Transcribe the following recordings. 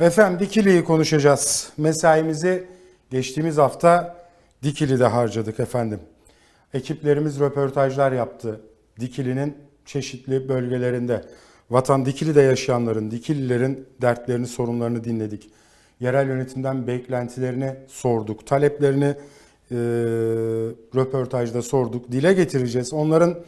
Efendim Dikili'yi konuşacağız. Mesaimizi geçtiğimiz hafta Dikili'de harcadık efendim. Ekiplerimiz röportajlar yaptı. Dikili'nin çeşitli bölgelerinde. Vatan Dikili'de yaşayanların, Dikililerin dertlerini, sorunlarını dinledik. Yerel yönetimden beklentilerini sorduk. Taleplerini e, röportajda sorduk. Dile getireceğiz. Onların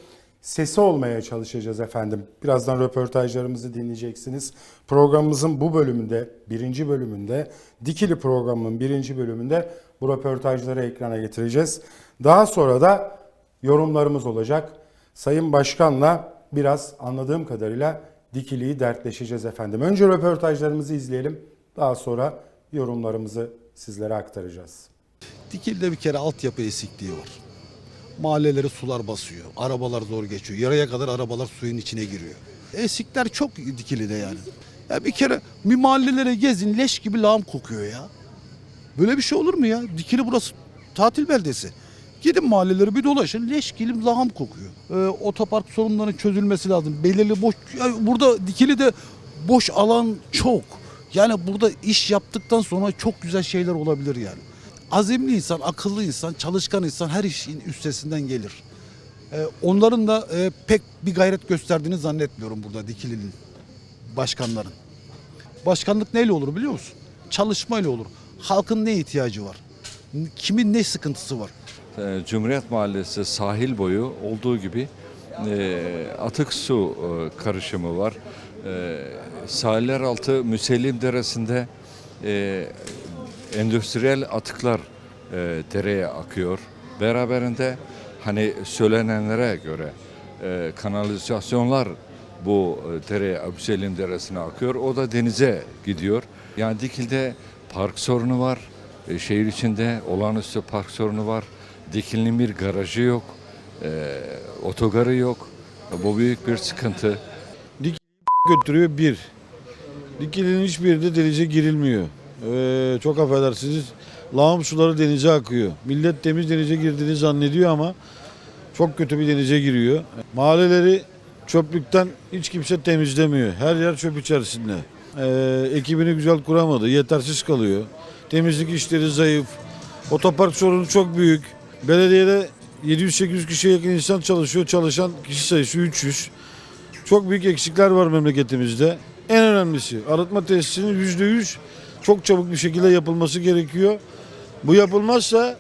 sesi olmaya çalışacağız efendim. Birazdan röportajlarımızı dinleyeceksiniz. Programımızın bu bölümünde, birinci bölümünde, Dikili programının birinci bölümünde bu röportajları ekrana getireceğiz. Daha sonra da yorumlarımız olacak. Sayın Başkan'la biraz anladığım kadarıyla Dikili'yi dertleşeceğiz efendim. Önce röportajlarımızı izleyelim. Daha sonra yorumlarımızı sizlere aktaracağız. Dikili'de bir kere altyapı eksikliği var. Mahalleleri sular basıyor. Arabalar zor geçiyor. Yaraya kadar arabalar suyun içine giriyor. Eksikler çok Dikili'de yani. Ya bir kere bir mahallelere gezin leş gibi lağım kokuyor ya. Böyle bir şey olur mu ya? Dikili burası tatil beldesi. Gidin mahalleleri bir dolaşın leş gibi lağım kokuyor. Ee, otopark sorunlarının çözülmesi lazım. Belirli boş... Ya burada Dikili'de boş alan çok. Yani burada iş yaptıktan sonra çok güzel şeyler olabilir yani. Azimli insan, akıllı insan, çalışkan insan her işin üstesinden gelir. Ee, onların da e, pek bir gayret gösterdiğini zannetmiyorum burada Dikili'nin başkanların. Başkanlık neyle olur biliyor musun? Çalışmayla olur. Halkın ne ihtiyacı var? Kimin ne sıkıntısı var? Ee, Cumhuriyet Mahallesi sahil boyu olduğu gibi e, atık su e, karışımı var. Sahiller altı Müsellim Deresi'nde endüstriyel atıklar e, dereye akıyor. Beraberinde hani söylenenlere göre e, kanalizasyonlar bu e, dereye Müsellim Deresi'ne akıyor. O da denize gidiyor. Yani Dikil'de park sorunu var. E, şehir içinde olağanüstü park sorunu var. Dikil'in bir garajı yok. E, otogarı yok. Bu büyük bir sıkıntı. götürüyor bir. Dikilinin hiçbirinde denize girilmiyor. Ee, çok affedersiniz. Lağım suları denize akıyor. Millet temiz denize girdiğini zannediyor ama çok kötü bir denize giriyor. Mahalleleri çöplükten hiç kimse temizlemiyor. Her yer çöp içerisinde. Ee, ekibini güzel kuramadı. Yetersiz kalıyor. Temizlik işleri zayıf. Otopark sorunu çok büyük. Belediyede 700-800 kişiye yakın insan çalışıyor. Çalışan kişi sayısı 300. Çok büyük eksikler var memleketimizde. En önemlisi arıtma tesisinin yüzde yüz çok çabuk bir şekilde yapılması gerekiyor. Bu yapılmazsa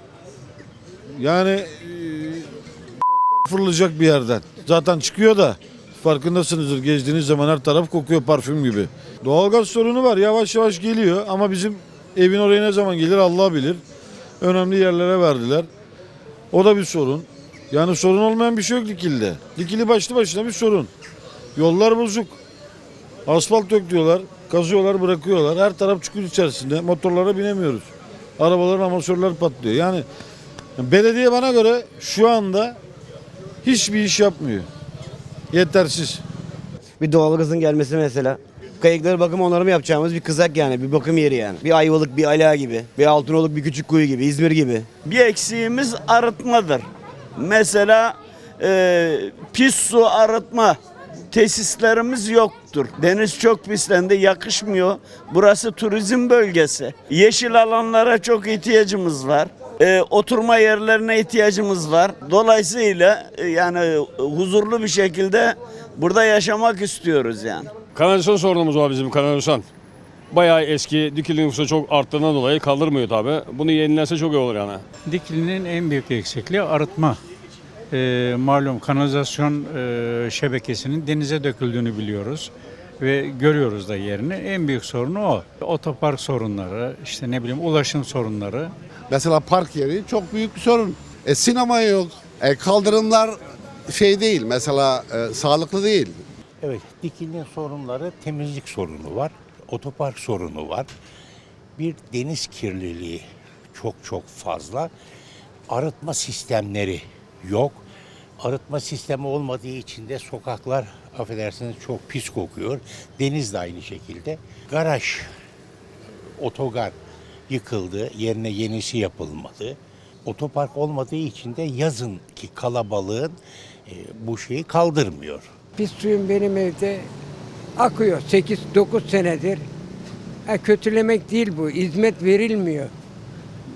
yani e, fırlayacak bir yerden. Zaten çıkıyor da farkındasınızdır gezdiğiniz zaman her taraf kokuyor parfüm gibi. Doğalgaz sorunu var yavaş yavaş geliyor ama bizim evin oraya ne zaman gelir Allah bilir. Önemli yerlere verdiler. O da bir sorun. Yani sorun olmayan bir şey yok Dikili'de. Dikili başlı başına bir sorun. Yollar bozuk. Asfalt dök diyorlar. Kazıyorlar bırakıyorlar. Her taraf çukur içerisinde. Motorlara binemiyoruz. Arabaların amortisörleri patlıyor. Yani belediye bana göre şu anda hiçbir iş yapmıyor. Yetersiz. Bir doğalgazın gelmesi mesela. Kayıkları bakım onarımı yapacağımız bir kızak yani bir bakım yeri yani. Bir Ayvalık, bir Ala gibi, bir Altınoluk, bir Küçükkuyu gibi, İzmir gibi. Bir eksiğimiz arıtmadır. Mesela e, pis su arıtma tesislerimiz yoktur. Deniz çok pislendi, yakışmıyor. Burası turizm bölgesi. Yeşil alanlara çok ihtiyacımız var. E, oturma yerlerine ihtiyacımız var. Dolayısıyla e, yani huzurlu bir şekilde burada yaşamak istiyoruz yani. Kanalizasyon sorunumuz var bizim kanalizasyon. Bayağı eski, dikili nüfusu çok arttığından dolayı kaldırmıyor tabi. Bunu yenilense çok iyi olur yani. Dikili'nin en büyük eksikliği arıtma. Ee, malum kanalizasyon e, şebekesinin denize döküldüğünü biliyoruz ve görüyoruz da yerini. En büyük sorunu o. Otopark sorunları, işte ne bileyim ulaşım sorunları. Mesela park yeri çok büyük bir sorun. E, sinema yok. E, kaldırımlar şey değil mesela e, sağlıklı değil. Evet, Dikili'nin sorunları temizlik sorunu var, otopark sorunu var. Bir deniz kirliliği çok çok fazla. Arıtma sistemleri yok. Arıtma sistemi olmadığı için de sokaklar affedersiniz çok pis kokuyor. Deniz de aynı şekilde. Garaj, otogar yıkıldı, yerine yenisi yapılmadı. Otopark olmadığı için de yazın ki kalabalığın e, bu şeyi kaldırmıyor. Pis suyum benim evde akıyor 8-9 senedir. Ha, kötülemek değil bu. Hizmet verilmiyor.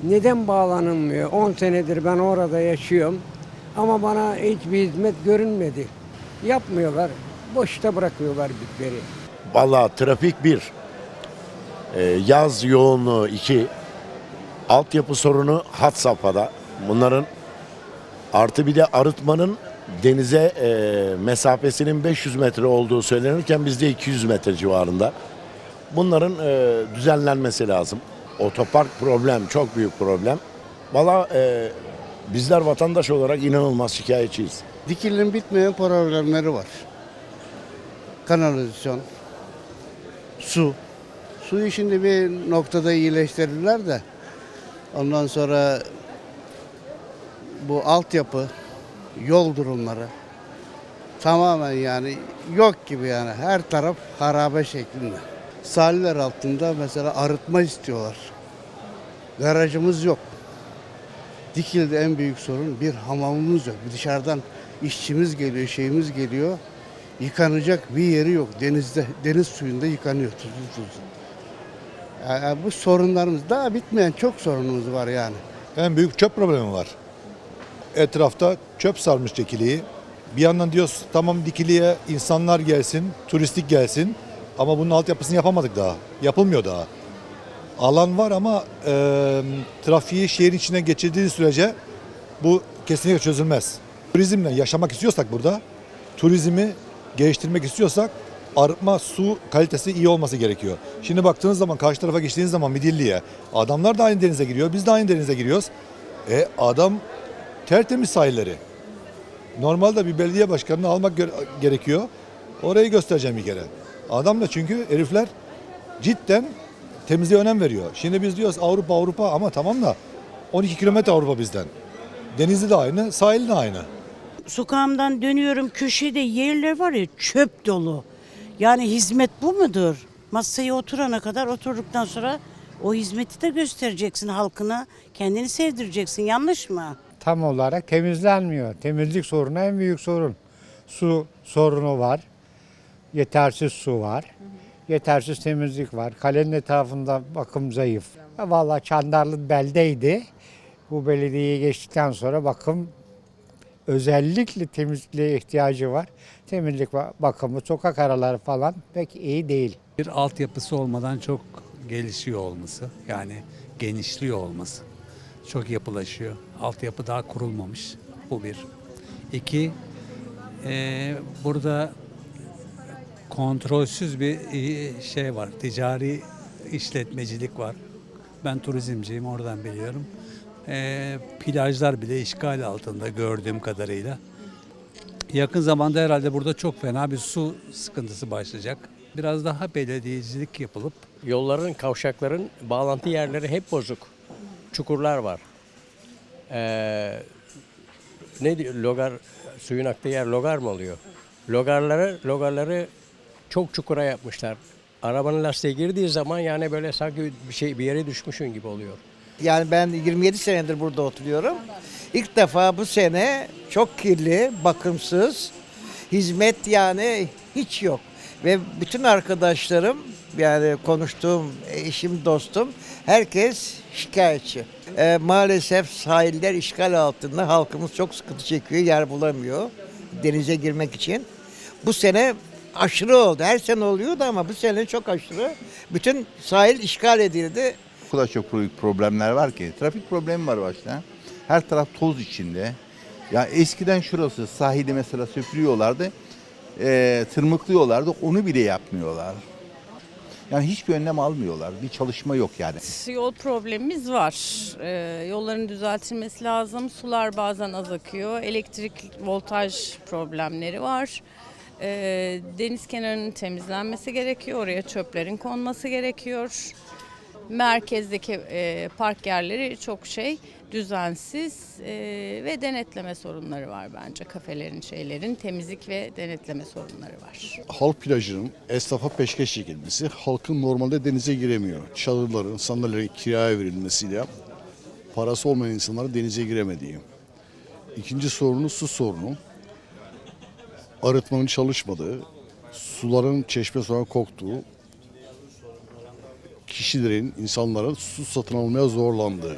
Neden bağlanılmıyor? 10 senedir ben orada yaşıyorum. Ama bana hiçbir hizmet görünmedi. Yapmıyorlar. Boşta bırakıyorlar bütleri. Valla trafik bir, Ee, yaz yoğunluğu iki, altyapı sorunu hat safhada. Bunların artı bir de arıtmanın denize e, mesafesinin 500 metre olduğu söylenirken bizde 200 metre civarında. Bunların e, düzenlenmesi lazım. Otopark problem, çok büyük problem. Valla e, bizler vatandaş olarak inanılmaz şikayetçiyiz. Dikili'nin bitmeyen problemleri var. Kanalizasyon, su. Suyu şimdi bir noktada iyileştirdiler de ondan sonra bu altyapı, yol durumları tamamen yani yok gibi yani her taraf harabe şeklinde. Sahiller altında mesela arıtma istiyorlar. Garajımız yok. Dikili'de en büyük sorun bir hamamımız yok. Dışarıdan işçimiz geliyor, şeyimiz geliyor. Yıkanacak bir yeri yok. Denizde, deniz suyunda yıkanıyor tuzlu tuzlu. Yani bu sorunlarımız daha bitmeyen çok sorunumuz var yani. En büyük çöp problemi var. Etrafta çöp sarmış Dikili'yi. Bir yandan diyoruz tamam Dikili'ye insanlar gelsin, turistik gelsin. Ama bunun altyapısını yapamadık daha. Yapılmıyor daha. Alan var ama e, trafiği şehrin içine geçirdiği sürece bu kesinlikle çözülmez. Turizmle yaşamak istiyorsak burada, turizmi geliştirmek istiyorsak arıtma su kalitesi iyi olması gerekiyor. Şimdi baktığınız zaman karşı tarafa geçtiğiniz zaman Midilli'ye adamlar da aynı denize giriyor, biz de aynı denize giriyoruz. E adam tertemiz sahilleri. Normalde bir belediye başkanını almak gere- gerekiyor. Orayı göstereceğim bir kere. Adam da çünkü herifler cidden temizliğe önem veriyor. Şimdi biz diyoruz Avrupa Avrupa ama tamam da 12 kilometre Avrupa bizden. Denizi de aynı, sahili de aynı. Sokağımdan dönüyorum köşede yerler var ya çöp dolu. Yani hizmet bu mudur? Masaya oturana kadar oturduktan sonra o hizmeti de göstereceksin halkına. Kendini sevdireceksin yanlış mı? Tam olarak temizlenmiyor. Temizlik sorunu en büyük sorun. Su sorunu var. Yetersiz su var. Yetersiz temizlik var. Kalenin etrafında bakım zayıf. Ya Vallahi Çandarlı beldeydi. Bu belediyeye geçtikten sonra bakım özellikle temizliğe ihtiyacı var. Temizlik ba- bakımı, sokak araları falan pek iyi değil. Bir altyapısı olmadan çok gelişiyor olması yani genişliyor olması. Çok yapılaşıyor. Altyapı daha kurulmamış. Bu bir. İki, eee, burada kontrolsüz bir e, şey var. Ticari işletmecilik var. Ben turizmciyim oradan biliyorum. Eee, plajlar bile işgal altında gördüğüm kadarıyla. Yakın zamanda herhalde burada çok fena bir su sıkıntısı başlayacak. Biraz daha belediyecilik yapılıp Yolların, kavşakların bağlantı yerleri hep bozuk. Çukurlar var. Ee, ne diyor, logar, suyun aktığı yer logar mı oluyor? Logarları, logarları çok çukura yapmışlar. Arabanın lastiğe girdiği zaman yani böyle sanki bir şey bir yere düşmüşün gibi oluyor. Yani ben 27 senedir burada oturuyorum. İlk defa bu sene çok kirli, bakımsız, hizmet yani hiç yok. Ve bütün arkadaşlarım yani konuştuğum eşim, dostum herkes şikayetçi. Ee, maalesef sahiller işgal altında halkımız çok sıkıntı çekiyor, yer bulamıyor denize girmek için. Bu sene aşırı oldu. Her sene oluyordu ama bu sene çok aşırı. Bütün sahil işgal edildi. O kadar çok büyük problemler var ki. Trafik problemi var başta. Her taraf toz içinde. Ya eskiden şurası sahili mesela süpürüyorlardı. eee, tırmıklıyorlardı. Onu bile yapmıyorlar. Yani hiçbir önlem almıyorlar. Bir çalışma yok yani. Yol problemimiz var. Ee, yolların düzeltilmesi lazım. Sular bazen az akıyor. Elektrik voltaj problemleri var. Ee, deniz kenarının temizlenmesi gerekiyor. Oraya çöplerin konması gerekiyor. Merkezdeki e, park yerleri çok şey düzensiz e, ve denetleme sorunları var bence. Kafelerin şeylerin temizlik ve denetleme sorunları var. Halk plajının esnafa peşkeş çekilmesi, halkın normalde denize giremiyor. Çadırların, sandalyelerin kiraya verilmesiyle parası olmayan insanların denize giremediği. İkinci sorunu su sorunu. Arıtmanın çalışmadığı, suların çeşme sonra koktuğu, kişilerin, insanların su satın almaya zorlandığı.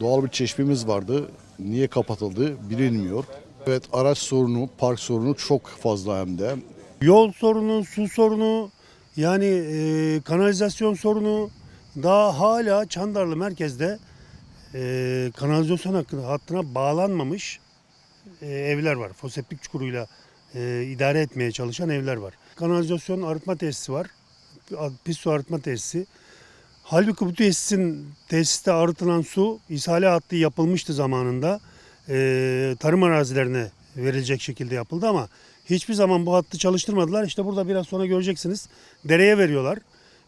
Doğal bir çeşmemiz vardı. Niye kapatıldı bilinmiyor. Evet araç sorunu, park sorunu çok fazla hem de. Yol sorunu, su sorunu, yani e, kanalizasyon sorunu daha hala Çandarlı merkezde e, kanalizasyon hattına bağlanmamış e, evler var. Foseptik çukuruyla e, idare etmeye çalışan evler var. Kanalizasyon arıtma tesisi var. Pis su arıtma tesisi. Halbuki bu tesisin tesiste arıtılan su ishale hattı yapılmıştı zamanında. E, tarım arazilerine verilecek şekilde yapıldı ama hiçbir zaman bu hattı çalıştırmadılar. İşte burada biraz sonra göreceksiniz. Dereye veriyorlar.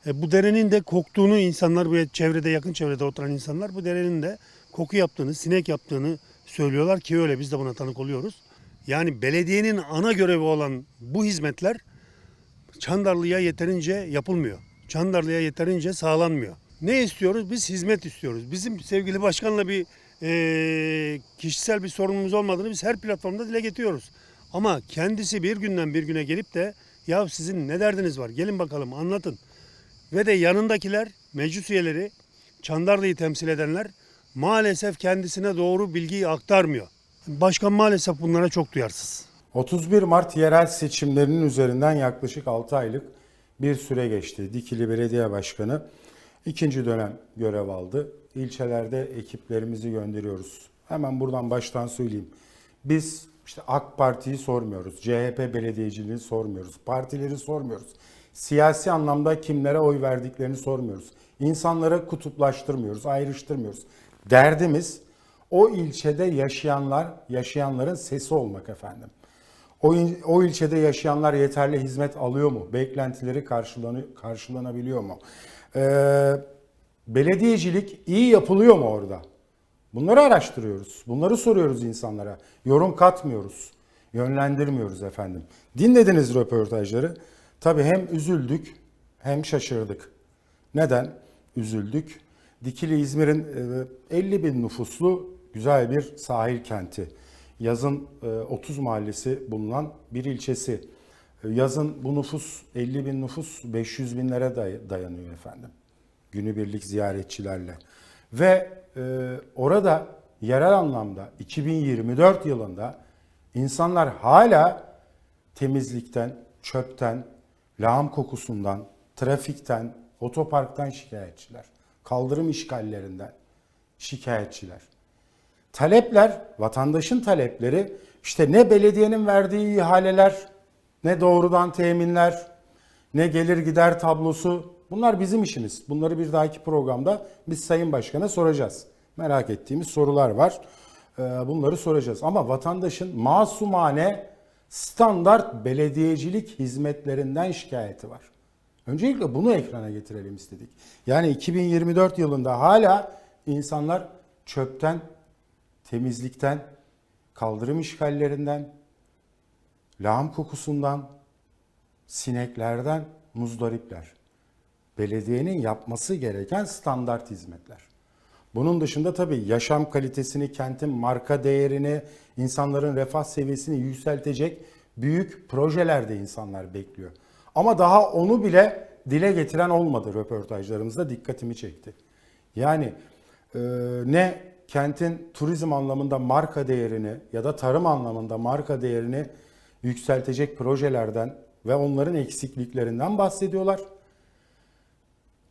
E, bu derenin de koktuğunu insanlar, bu çevrede yakın çevrede oturan insanlar bu derenin de koku yaptığını, sinek yaptığını söylüyorlar ki öyle biz de buna tanık oluyoruz. Yani belediyenin ana görevi olan bu hizmetler Çandarlı'ya yeterince yapılmıyor. Çandarlı'ya yeterince sağlanmıyor. Ne istiyoruz? Biz hizmet istiyoruz. Bizim sevgili başkanla bir e, kişisel bir sorunumuz olmadığını biz her platformda dile getiriyoruz. Ama kendisi bir günden bir güne gelip de ya sizin ne derdiniz var gelin bakalım anlatın. Ve de yanındakiler meclis üyeleri Çandarlı'yı temsil edenler maalesef kendisine doğru bilgiyi aktarmıyor. Başkan maalesef bunlara çok duyarsız. 31 Mart yerel seçimlerinin üzerinden yaklaşık 6 aylık bir süre geçti. Dikili Belediye Başkanı ikinci dönem görev aldı. İlçelerde ekiplerimizi gönderiyoruz. Hemen buradan baştan söyleyeyim. Biz işte AK Parti'yi sormuyoruz. CHP belediyeciliğini sormuyoruz. Partileri sormuyoruz. Siyasi anlamda kimlere oy verdiklerini sormuyoruz. İnsanları kutuplaştırmıyoruz, ayrıştırmıyoruz. Derdimiz o ilçede yaşayanlar, yaşayanların sesi olmak efendim. O, il- o ilçede yaşayanlar yeterli hizmet alıyor mu? Beklentileri karşılanabiliyor mu? Ee, belediyecilik iyi yapılıyor mu orada? Bunları araştırıyoruz. Bunları soruyoruz insanlara. Yorum katmıyoruz. Yönlendirmiyoruz efendim. Dinlediniz röportajları. Tabii hem üzüldük hem şaşırdık. Neden üzüldük? Dikili İzmir'in e, 50 bin nüfuslu güzel bir sahil kenti. Yazın e, 30 mahallesi bulunan bir ilçesi. E, Yazın bu nüfus 50 bin nüfus 500 binlere day- dayanıyor efendim. Günübirlik ziyaretçilerle. Ve e, orada yerel anlamda 2024 yılında insanlar hala temizlikten, çöpten, lağım kokusundan, trafikten, otoparktan şikayetçiler. Kaldırım işgallerinden şikayetçiler. Talepler, vatandaşın talepleri işte ne belediyenin verdiği ihaleler, ne doğrudan teminler, ne gelir gider tablosu. Bunlar bizim işimiz. Bunları bir dahaki programda biz Sayın Başkan'a soracağız. Merak ettiğimiz sorular var. Ee, Bunları soracağız. Ama vatandaşın masumane standart belediyecilik hizmetlerinden şikayeti var. Öncelikle bunu ekrana getirelim istedik. Yani 2024 yılında hala insanlar çöpten, temizlikten, kaldırım işgallerinden, lağım kokusundan, sineklerden muzdaripler. Belediyenin yapması gereken standart hizmetler. Bunun dışında tabii yaşam kalitesini, kentin marka değerini, insanların refah seviyesini yükseltecek büyük projeler de insanlar bekliyor. Ama daha onu bile dile getiren olmadı röportajlarımızda dikkatimi çekti. Yani e, ne kentin turizm anlamında marka değerini ya da tarım anlamında marka değerini yükseltecek projelerden ve onların eksikliklerinden bahsediyorlar.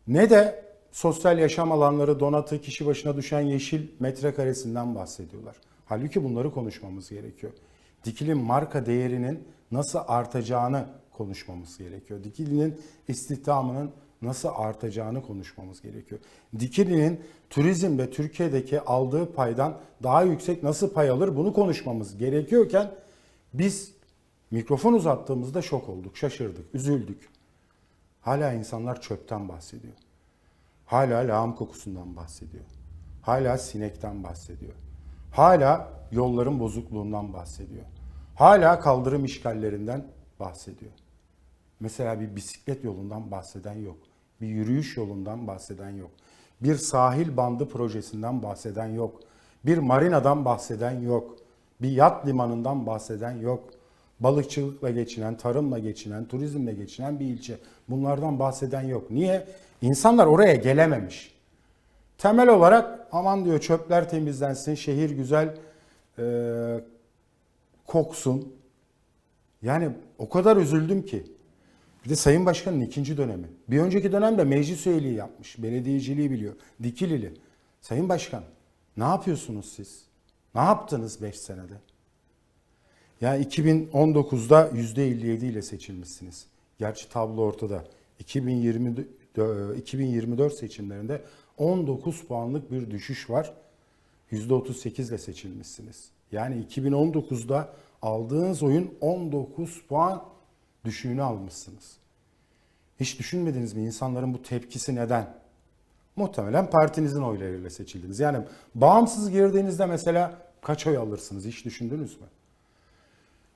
Ne de sosyal yaşam alanları donatı, kişi başına düşen yeşil metrekaresinden bahsediyorlar. Halbuki bunları konuşmamız gerekiyor. Dikil'in marka değerinin nasıl artacağını konuşmamız gerekiyor. Dikili'nin istihdamının nasıl artacağını konuşmamız gerekiyor. Dikili'nin turizm ve Türkiye'deki aldığı paydan daha yüksek nasıl pay alır bunu konuşmamız gerekiyorken biz mikrofon uzattığımızda şok olduk, şaşırdık, üzüldük. Hala insanlar çöpten bahsediyor. Hala lağım kokusundan bahsediyor. Hala sinekten bahsediyor. Hala yolların bozukluğundan bahsediyor. Hala kaldırım işgallerinden bahsediyor. Mesela bir bisiklet yolundan bahseden yok. Bir yürüyüş yolundan bahseden yok. Bir sahil bandı projesinden bahseden yok. Bir marinadan bahseden yok. Bir yat limanından bahseden yok. Balıkçılıkla geçinen, tarımla geçinen, turizmle geçinen bir ilçe. Bunlardan bahseden yok. Niye? İnsanlar oraya gelememiş. Temel olarak aman diyor çöpler temizlensin, şehir güzel e, koksun. Yani o kadar üzüldüm ki. Bir de Sayın Başkan'ın ikinci dönemi. Bir önceki dönemde meclis üyeliği yapmış. Belediyeciliği biliyor. Dikilili. Sayın Başkan ne yapıyorsunuz siz? Ne yaptınız 5 senede? Ya 2019'da %57 ile seçilmişsiniz. Gerçi tablo ortada. 2020 dö- 2024 seçimlerinde 19 puanlık bir düşüş var. %38 ile seçilmişsiniz. Yani 2019'da aldığınız oyun 19 puan düşüğünü almışsınız. Hiç düşünmediniz mi insanların bu tepkisi neden? Muhtemelen partinizin oylarıyla seçildiniz. Yani bağımsız girdiğinizde mesela kaç oy alırsınız hiç düşündünüz mü?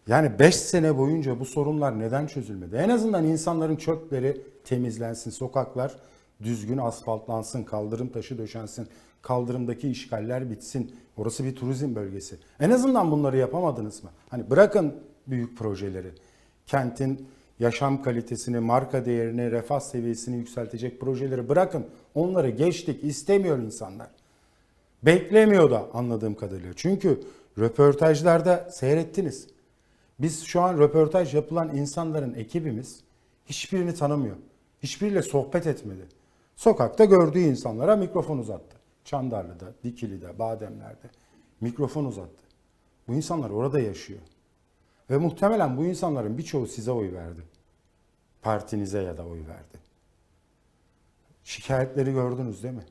Yani 5 sene boyunca bu sorunlar neden çözülmedi? En azından insanların çöpleri temizlensin, sokaklar düzgün asfaltlansın, kaldırım taşı döşensin, kaldırımdaki işgaller bitsin. Orası bir turizm bölgesi. En azından bunları yapamadınız mı? Hani bırakın büyük projeleri. Kentin yaşam kalitesini, marka değerini, refah seviyesini yükseltecek projeleri bırakın. Onları geçtik, istemiyor insanlar. Beklemiyor da anladığım kadarıyla. Çünkü röportajlarda seyrettiniz. Biz şu an röportaj yapılan insanların ekibimiz hiçbirini tanımıyor. Hiçbiriyle sohbet etmedi. Sokakta gördüğü insanlara mikrofon uzattı. Çandarlı'da, Dikili'de, Bademler'de mikrofon uzattı. Bu insanlar orada yaşıyor. Ve muhtemelen bu insanların birçoğu size oy verdi. Partinize ya da oy verdi. Şikayetleri gördünüz değil mi?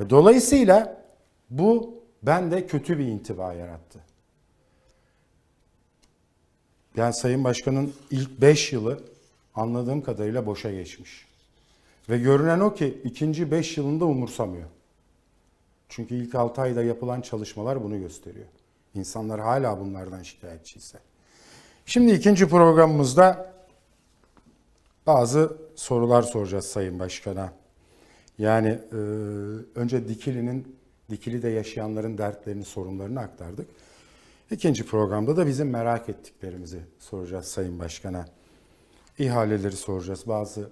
Ve dolayısıyla bu bende kötü bir intiba yarattı. Yani Sayın Başkan'ın ilk 5 yılı anladığım kadarıyla boşa geçmiş. Ve görünen o ki ikinci 5 yılında umursamıyor. Çünkü ilk 6 ayda yapılan çalışmalar bunu gösteriyor. İnsanlar hala bunlardan şikayetçiyse. Şimdi ikinci programımızda bazı sorular soracağız Sayın Başkan'a. Yani e, önce Dikili'nin, Dikili'de yaşayanların dertlerini, sorunlarını aktardık. İkinci programda da bizim merak ettiklerimizi soracağız Sayın Başkan'a. İhaleleri soracağız, bazı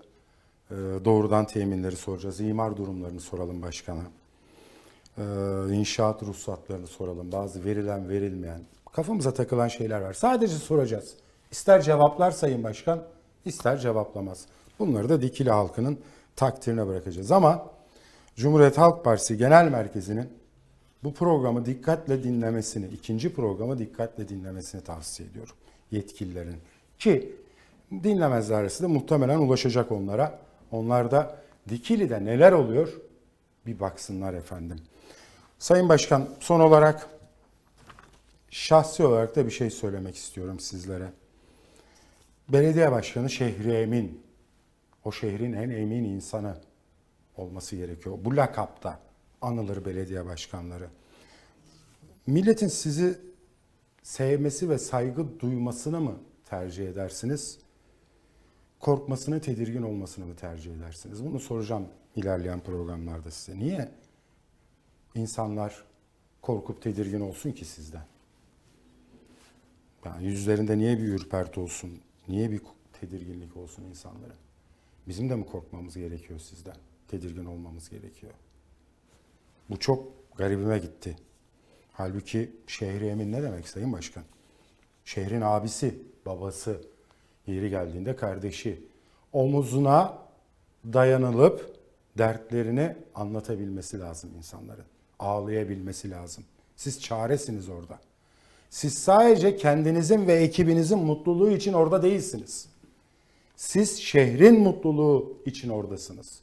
e, doğrudan teminleri soracağız, imar durumlarını soralım Başkan'a. E, inşaat ruhsatlarını soralım, bazı verilen verilmeyen, kafamıza takılan şeyler var. Sadece soracağız. İster cevaplar Sayın Başkan, ister cevaplamaz. Bunları da Dikili halkının takdirine bırakacağız. Ama Cumhuriyet Halk Partisi Genel Merkezi'nin bu programı dikkatle dinlemesini, ikinci programı dikkatle dinlemesini tavsiye ediyorum yetkililerin. Ki dinlemezlerse de muhtemelen ulaşacak onlara. Onlar da Dikili'de neler oluyor bir baksınlar efendim. Sayın Başkan son olarak şahsi olarak da bir şey söylemek istiyorum sizlere. Belediye Başkanı şehri emin. O şehrin en emin insanı olması gerekiyor. Bu lakapta anılır belediye başkanları. Milletin sizi sevmesi ve saygı duymasını mı tercih edersiniz? Korkmasını, tedirgin olmasını mı tercih edersiniz? Bunu soracağım ilerleyen programlarda size. Niye insanlar korkup tedirgin olsun ki sizden? Yani yüzlerinde niye bir ürperti olsun? Niye bir tedirginlik olsun insanların? Bizim de mi korkmamız gerekiyor sizden? Tedirgin olmamız gerekiyor. Bu çok garibime gitti. Halbuki şehri emin ne demek Sayın Başkan? Şehrin abisi, babası, yeri geldiğinde kardeşi. Omuzuna dayanılıp dertlerini anlatabilmesi lazım insanların. Ağlayabilmesi lazım. Siz çaresiniz orada. Siz sadece kendinizin ve ekibinizin mutluluğu için orada değilsiniz. Siz şehrin mutluluğu için oradasınız.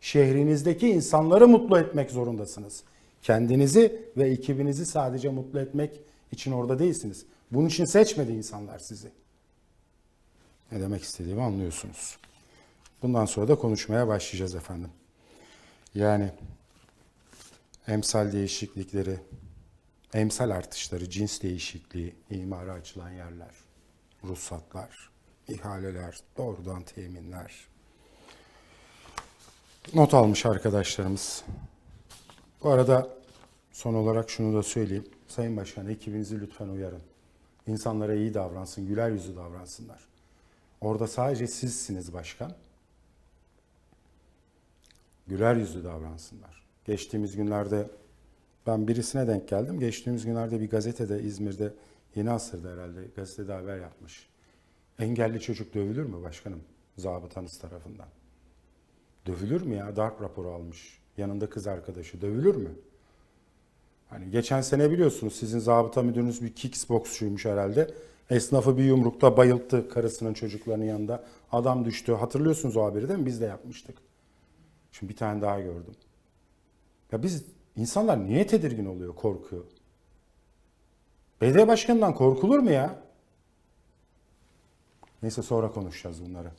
Şehrinizdeki insanları mutlu etmek zorundasınız. Kendinizi ve ekibinizi sadece mutlu etmek için orada değilsiniz. Bunun için seçmedi insanlar sizi. Ne demek istediğimi anlıyorsunuz. Bundan sonra da konuşmaya başlayacağız efendim. Yani emsal değişiklikleri, emsal artışları, cins değişikliği, imara açılan yerler, ruhsatlar, ihaleler, doğrudan teminler. Not almış arkadaşlarımız. Bu arada son olarak şunu da söyleyeyim. Sayın Başkan ekibinizi lütfen uyarın. İnsanlara iyi davransın, güler yüzlü davransınlar. Orada sadece sizsiniz başkan. güler yüzlü davransınlar. Geçtiğimiz günlerde ben birisine denk geldim. Geçtiğimiz günlerde bir gazetede İzmir'de Yeni Asır'da herhalde gazetede haber yapmış. Engelli çocuk dövülür mü başkanım? Zabıtanız tarafından. Dövülür mü ya? Darp raporu almış. Yanında kız arkadaşı. Dövülür mü? Hani geçen sene biliyorsunuz sizin zabıta müdürünüz bir kickboksçuymuş herhalde. Esnafı bir yumrukta bayılttı karısının çocuklarının yanında. Adam düştü. Hatırlıyorsunuz o haberi değil mi? Biz de yapmıştık. Şimdi bir tane daha gördüm. Ya biz insanlar niye tedirgin oluyor, korkuyor? Belediye başkanından korkulur mu ya? Neyse sonra konuşacağız bunları.